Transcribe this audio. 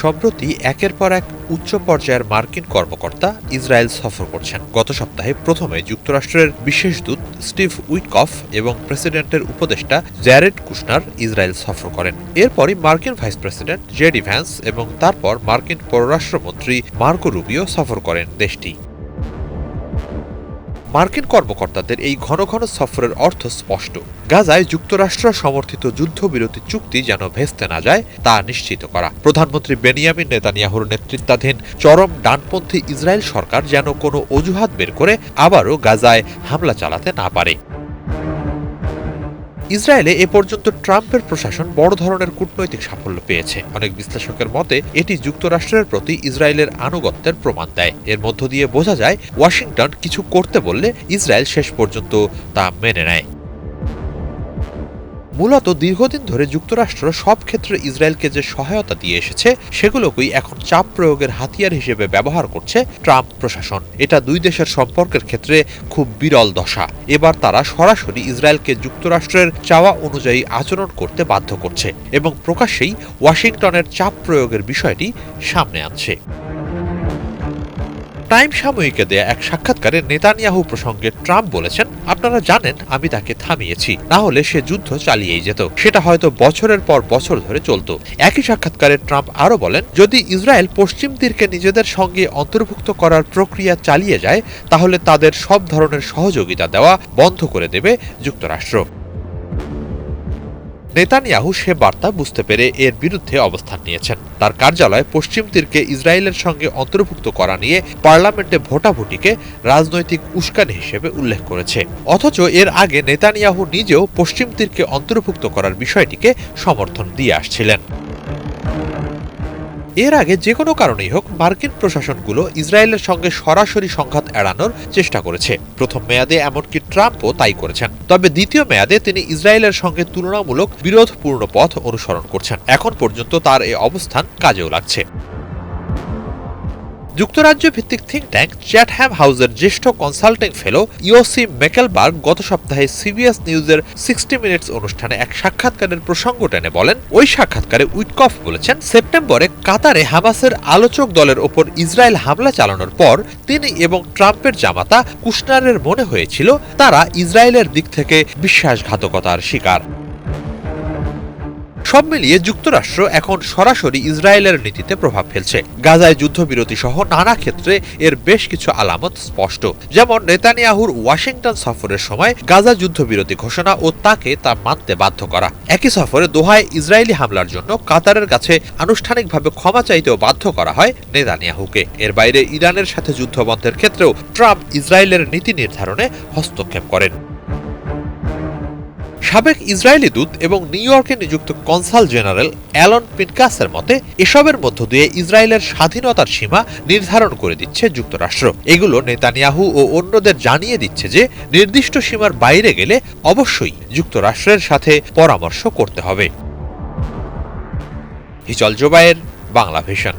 সম্প্রতি একের পর এক উচ্চ পর্যায়ের মার্কিন কর্মকর্তা ইসরায়েল সফর করছেন। গত সপ্তাহে প্রথমে যুক্তরাষ্ট্রের বিশেষ দূত স্টিভ উইটকফ এবং প্রেসিডেন্টের উপদেষ্টা জ্যারেড কুশনার ইসরায়েল সফর করেন। এরপরই মার্কিন ভাইস প্রেসিডেন্ট জেডি ভ্যান্স এবং তারপর মার্কিন পররাষ্ট্রমন্ত্রী মার্কো রুবিও সফর করেন দেশটি। মার্কিন কর্মকর্তাদের এই ঘন ঘন সফরের অর্থ স্পষ্ট। গাজায় যুক্তরাষ্ট্র সমর্থিত যুদ্ধবিরতি চুক্তি যেন ভেস্তে না যায়, তা নিশ্চিত করা। প্রধানমন্ত্রী বেনিয়ামিন নেতানিয়াহুর নেতৃত্বাধীন চরম ডানপন্থী ইসরায়েল সরকার যেন কোনো অজুহাত বের করে আবারও গাজায় হামলা চালাতে না পারে। ইসরায়েলে এ পর্যন্ত ট্রাম্পের প্রশাসন বড় ধরনের কূটনৈতিক সাফল্য পেয়েছে। অনেক বিশ্লেষকের মতে, এটি যুক্তরাষ্ট্রের প্রতি ইসরায়েলের আনুগত্যের প্রমাণ দেয়। এর মধ্য দিয়ে বোঝা যায়, ওয়াশিংটন কিছু করতে বললে ইসরায়েল শেষ পর্যন্ত তা মেনে নেয়। মূলত দীর্ঘদিন ধরে যুক্তরাষ্ট্র সব ক্ষেত্রে ইসরায়েলকে যে সহায়তা দিয়ে এসেছে, সেগুলোকেই এখন চাপ প্রয়োগের হাতিয়ার হিসেবে ব্যবহার করছে ট্রাম্প প্রশাসন। এটা দুই দেশের সম্পর্কের ক্ষেত্রে খুব বিরল দশা। এবার তারা সরাসরি ইসরায়েলকে যুক্তরাষ্ট্রের চাওয়া অনুযায়ী আচরণ করতে বাধ্য করছে এবং প্রকাশ্যেই ওয়াশিংটনের চাপ প্রয়োগের বিষয়টি সামনে আনছে। টাইম সাময়িকে দেয়া এক সাক্ষাৎকারে নেতানিয়াহু প্রসঙ্গে ট্রাম্প বলেছেন, আপনারা জানেন, আমি তাকে থামিয়েছি। না হলে সে যুদ্ধ চালিয়েই যেত। সেটা হয়তো বছরের পর বছর ধরে চলত। একই সাক্ষাৎকারে ট্রাম্প আরও বলেন, যদি ইসরায়েল পশ্চিম তীরকে নিজেদের সঙ্গে অন্তর্ভুক্ত করার প্রক্রিয়া চালিয়ে যায়, তাহলে তাদের সব ধরনের সহযোগিতা দেওয়া বন্ধ করে দেবে যুক্তরাষ্ট্র। নেতানিয়াহু সে বার্তা বুঝতে পেরে এর বিরুদ্ধে অবস্থান নিয়েছেন। তার কার্যালয় পশ্চিম তীরকে ইসরায়েলের সঙ্গে অন্তর্ভুক্ত করা নিয়ে পার্লামেন্টে ভোটাভুটিকে রাজনৈতিক উস্কানি হিসেবে উল্লেখ করেছে। অথচ এর আগে নেতানিয়াহু নিজেও পশ্চিম তীরকে অন্তর্ভুক্ত করার বিষয়টিকে সমর্থন দিয়ে আসছিলেন। এর আগে যে কোনো কারণেই হোক, মার্কিন প্রশাসনগুলো ইসরায়েলের সঙ্গে সরাসরি সংঘাত এড়ানোর চেষ্টা করেছে। প্রথম মেয়াদে এমনকি ট্রাম্পও তাই করেছেন। তবে দ্বিতীয় মেয়াদে তিনি ইসরায়েলের সঙ্গে তুলনামূলক বিরোধপূর্ণ পথ অনুসরণ করছেন। এখন পর্যন্ত তার এই অবস্থান কাজেও লাগছে। যুক্তরাজ্য ভিত্তিক থিঙ্ক ট্যাঙ্ক চ্যাটহ্যাম হাউসের জ্যেষ্ঠ কনসাল্টিং ফেলো ইওসি মেকেলবার্গ গত সপ্তাহে সিবিএস নিউজের সিক্সটি মিনিটস অনুষ্ঠানে এক সাক্ষাৎকারের প্রসঙ্গ টেনে বলেন, ওই সাক্ষাৎকারে উইটকফ বলেছেন, সেপ্টেম্বরে কাতারে হামাসের আলোচক দলের ওপর ইসরায়েল হামলা চালানোর পর তিনি এবং ট্রাম্পের জামাতা কুশনারের মনে হয়েছিল তারা ইসরায়েলের দিক থেকে বিশ্বাসঘাতকতার শিকার। সব মিলিয়ে যুক্তরাষ্ট্র এখন সরাসরি ইসরায়েলের নীতিতে প্রভাব ফেলছে। গাজায় যুদ্ধবিরতি সহ নানা ক্ষেত্রে এর বেশ কিছু আলামত স্পষ্ট। যেমন নেতানিয়াহুর ওয়াশিংটন সফরের সময় গাজা যুদ্ধবিরতি ঘোষণা ও তাকে তা মানতে বাধ্য করা। একই সফরে দোহায় ইসরায়েলি হামলার জন্য কাতারের কাছে আনুষ্ঠানিকভাবে ক্ষমা চাইতেও বাধ্য করা হয় নেতানিয়াহুকে। এর বাইরে ইরানের সাথে যুদ্ধবন্ধের ক্ষেত্রেও ট্রাম্প ইসরায়েলের নীতি নির্ধারণে হস্তক্ষেপ করেন। সাবেক ইসরায়েলি দূত এবং নিউ ইয়র্কে নিযুক্ত কনসাল জেনারেল অ্যালন পিনকাসের মতে, এসবের মধ্য দিয়ে ইসরায়েলের স্বাধীনতার সীমা নির্ধারণ করে দিচ্ছে যুক্তরাষ্ট্র। এগুলো নেতানিয়াহু ও অন্যদের জানিয়ে দিচ্ছে যে, নির্দিষ্ট সীমার বাইরে গেলে অবশ্যই যুক্তরাষ্ট্রের সাথে পরামর্শ করতে হবে। হিচল জোবায়ের বাংলা ভিশন।